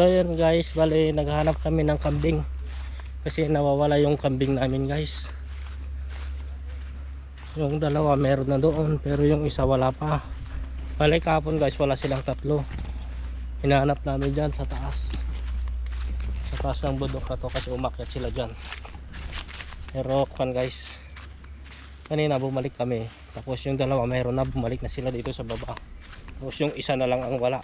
So yun guys, bali naghahanap kami ng kambing. Kasi nawawala yung kambing namin guys. Yung dalawa meron na doon pero yung isa wala pa. Bali kahapon guys wala silang tatlo. Hinahanap namin dyan sa taas. Sa taas ng bundok na to kasi umakyat sila dyan. Pero kan guys, kanina bumalik kami. Tapos yung dalawa meron na bumalik na sila dito sa baba. Tapos yung isa na lang ang wala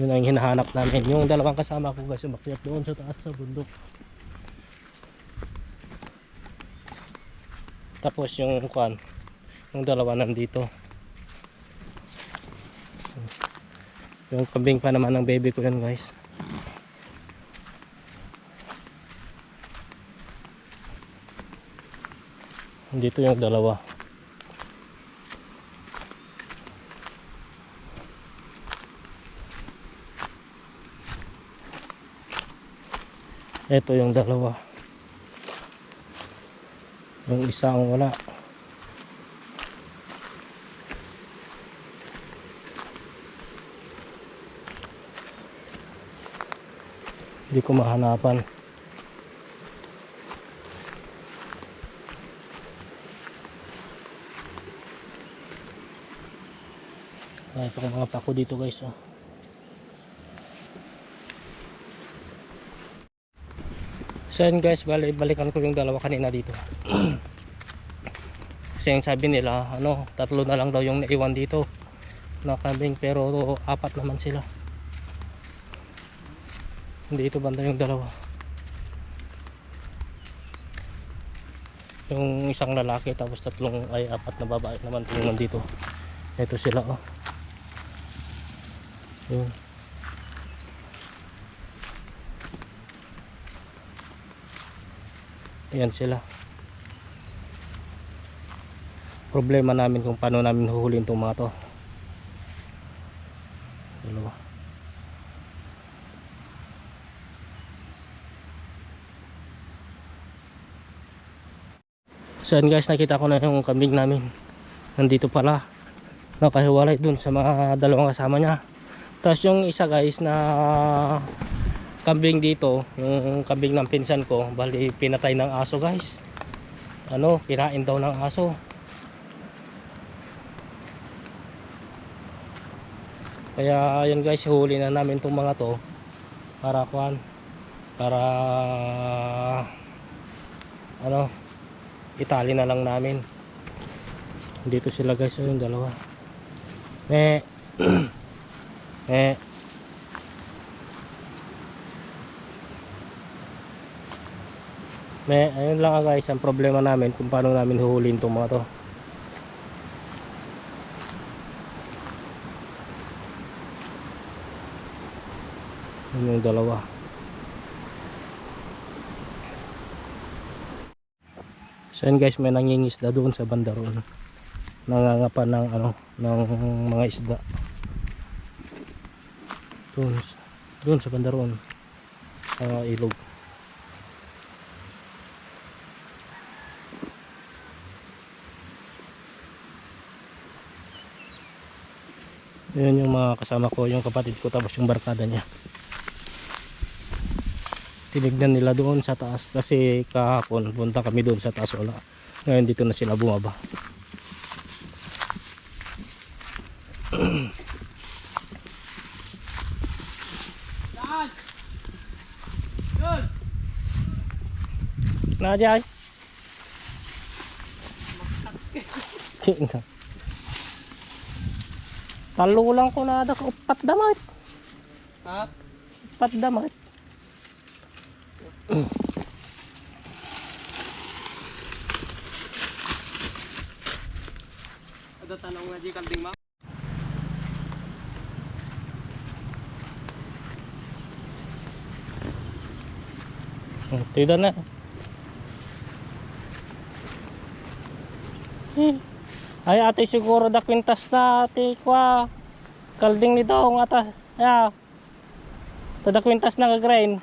yun ang hinahanap namin. Yung dalawang kasama ko guys umakyat doon sa taas sa bundok. Tapos yung kwan yung dalawa nandito. Yung kambing pa naman ng baby ko yun guys. Dito yung dalawa Ito yung dalawa. Yung isa ang wala. Hindi ko mahanapan. Ah, itong mga pako dito guys. Oh. So yun guys, bali, balikan ko yung dalawa kanina dito. Kasi yung sabi nila, ano, tatlo na lang daw yung naiwan dito na kambing pero apat naman sila. Hindi ito banda yung dalawa. Yung isang lalaki tapos tatlong ay apat na babae naman yung nandito. Ito sila oh. Yun. Ayan sila. Problema namin kung paano namin huhulin itong mga to. Dalawa. So yan guys, nakita ko na yung kambing namin. Nandito pala. Nakahiwalay dun sa mga dalawang kasama niya. Tapos yung isa guys na kambing dito, yung kambing ng pinsan ko, bali pinatay ng aso guys. Ano, kinain daw ng aso. Kaya yun guys, huli na namin itong mga to para kuan para ano itali na lang namin dito sila guys yung dalawa eh eh May, ayun lang guys, ang problema namin kung paano namin huhulin itong mga to. Yun yung dalawa. So yun guys, may nangingisda doon sa banda roon. Nangangapa ng ano, ng mga isda. Doon, doon sa banda roon. Sa ilog. Yun yung mga kasama ko, yung kapatid ko tapos yung barkada niya. Tinignan nila doon sa taas kasi kahapon punta kami doon sa taas wala. Ngayon dito na sila bumaba. Na dyan. Kina. Talo lang ko na ada upat damat. Ha? Upat damat. Ada tanong nga di kambing ma. Hmm, Tidak na. Eh, Ay ate siguro da kwintas na ate kwa. Kalding ni daw nga ta. Ya. Tada kwintas na kagrain.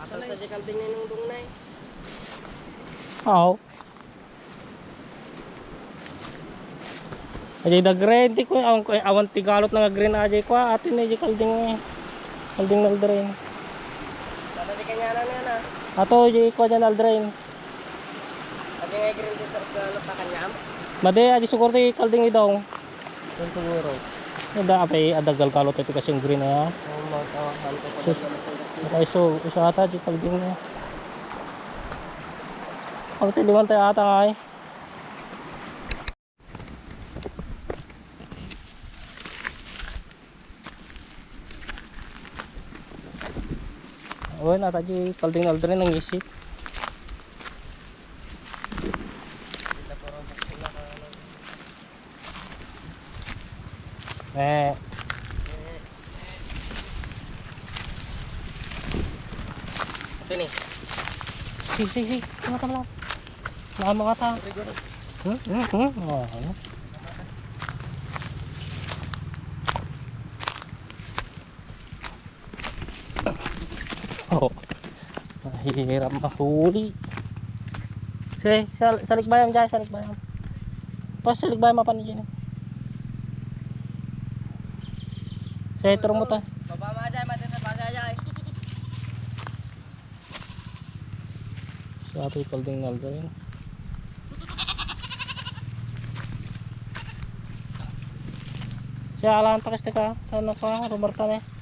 Atal sa di kambing na nung dungnay. Oo. Ajay da green di ko ko awan ti galot na nga green ajay ko atin na kalding. Kalding nal drain. Tata di kanya na na. Ato ajay ko dyan nal drain. Adi nga green dito sa lupa kanyam. Made ajay sukur ti kalding idong. Yung siguro. Ada apay adagal galot ito kasi yung green Sus. Okay, so isa ata ajay kalding na. Ang tiliwan tayo ata nga eh. Oh, nata di kalding aldrin ng isip. Eh, Ito ni. si si si, tama tama. Mga mga ta. Hmm, hmm, hmm. Oh, ano? Mahirap mahuli. Sige, sal salikbayan dyan, salikbayan. Pas salikbayan mapan dyan. Sige, turong mo ta. Baba mo aja, mati sa baga aja. Sa ato ipalding naldo yun. Siya alam pa kasi ka, ano ka, rumarta na eh.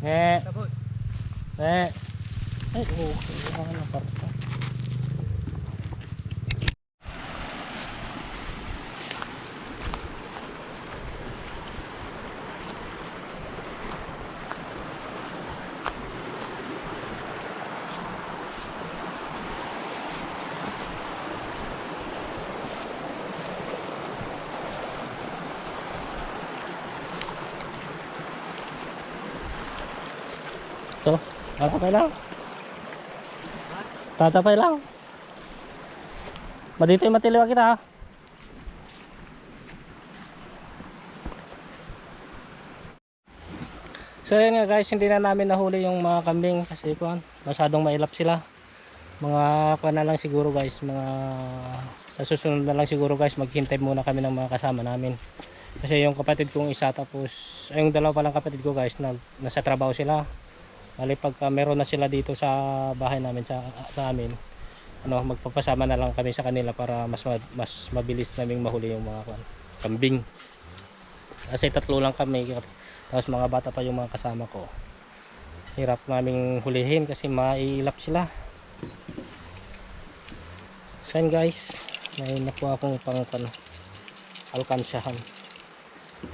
Eh, eh. Ay, okay. Ano na parta. Ito, tatapay lang. Tatapay lang. Madito yung matiliwa kita ha. So yun nga guys, hindi na namin nahuli yung mga kambing kasi kuan, masyadong mailap sila. Mga kuan na lang siguro guys, mga sa susunod na lang siguro guys, maghintay muna kami ng mga kasama namin. Kasi yung kapatid kong isa tapos, ay yung dalawa palang kapatid ko guys, na, nasa trabaho sila. Bali pagka meron na sila dito sa bahay namin sa, sa amin, ano, magpapasama na lang kami sa kanila para mas ma- mas mabilis naming mahuli yung mga kwan, kambing. Kasi tatlo lang kami, tapos mga bata pa yung mga kasama ko. Hirap naming hulihin kasi maiilap sila. So guys, may nakuha akong pang pan, alkansyahan.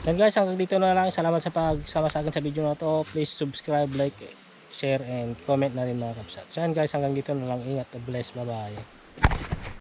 Yan guys, hanggang dito na lang. Salamat sa pagsama sa akin sa video na to. Please subscribe, like, share, and comment na rin mga kapsat. So guys, hanggang dito na lang. Ingat. Bless. Bye-bye.